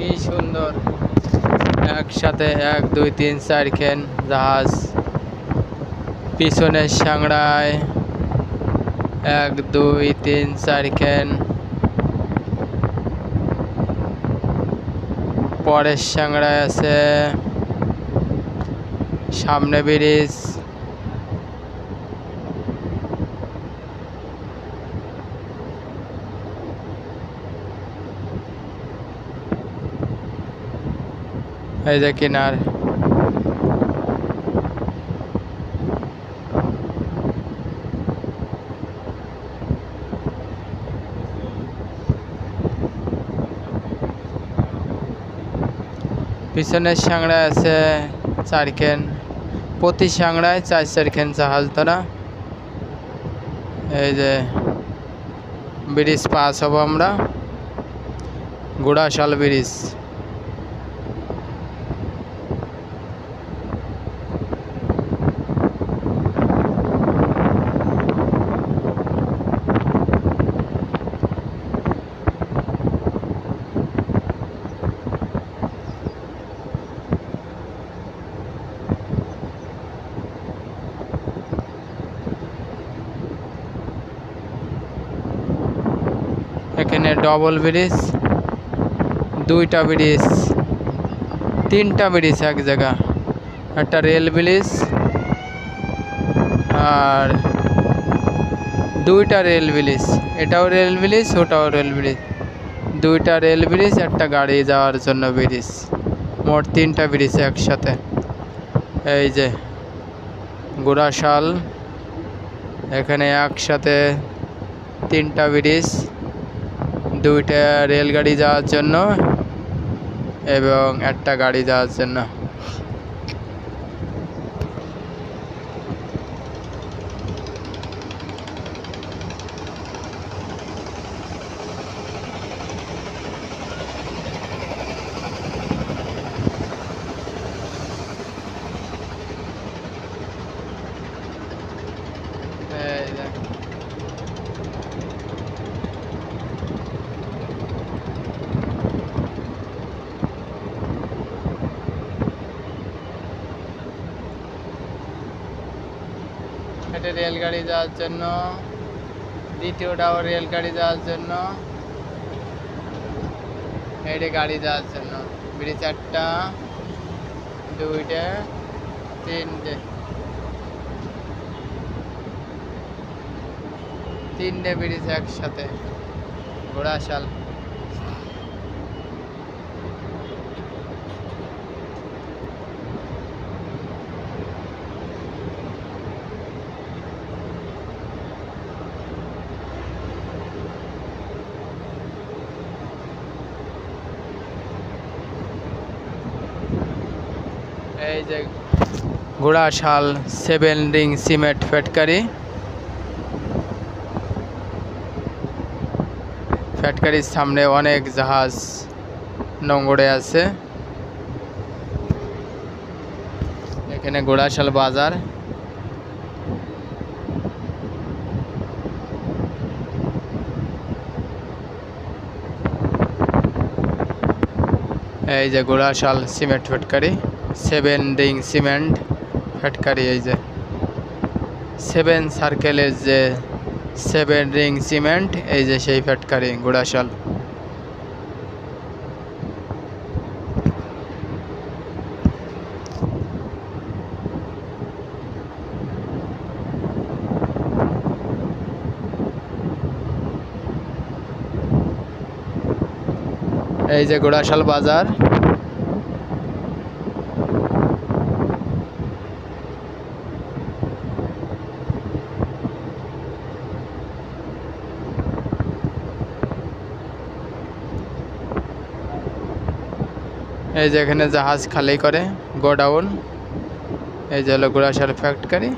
কি সুন্দর। একসাথে এক, দুই, তিন, চার খেন জাহাজ। পিছনের সাংড়ায় এক, দুই, তিন, চার খেন পরের সাংড়ায় আছে সামনে ব্রিজ। এই যে কিনার। পিছনের সাংড়ায় আছে চারখেন। প্রতি সাংড়ায় চার চারখেন জাহাজ ধরা। এই যে ব্রিজ পাস হব আমরা। গোড়াশাল ব্রিজ। এখানে ডবল ব্রিজ দুইটা ব্রিজ তিনটা ব্রিজ এক জায়গা। একটা রেল ব্রিজ আর দুইটা রেল ব্রিজ এটাও রেল ব্রিজ ওটাও রেল ব্রিজ দুইটা রেল ব্রিজ একটা গাড়ি যাওয়ার জন্য ব্রিজ মোট তিনটা ব্রিজ একসাথে। এই যে গোড়াশাল, এখানে একসাথে তিনটা ব্রিজ দুইটা রেলগাড়ি যাওয়ার জন্য এবং একটা গাড়ি যাওয়ার জন্য এই যে এটা রেলগাড়ি যাওয়ার জন্য দ্বিতীয়টাও রেলগাড়ি যাওয়ার জন্য এটা গাড়ি যাওয়ার জন্য। ব্রিজ একটা দুইটা, তিনটে। তিনটে ব্রিজ একসাথে। ঘোড়াশাল এই যে Ghorashal seven ring cement factory ফ্যাক্টরির সামনে অনেক জাহাজ নোংরে আছে। এখানে ঘোড়াশাল বাজার। এই যে Ghorashal cement factory seven ring cement factory এই যে। সেভেন সার্কেলের যে সেভেন রিং সিমেন্ট, এই যে সেই ফ্যাক্টরি ঘোড়াশাল এই যে ঘোড়াশাল বাজার। এই যে এখানে জাহাজ খালি করে গোডাউন। এই যে হলো গুড়াসার ফ্যাক্টরি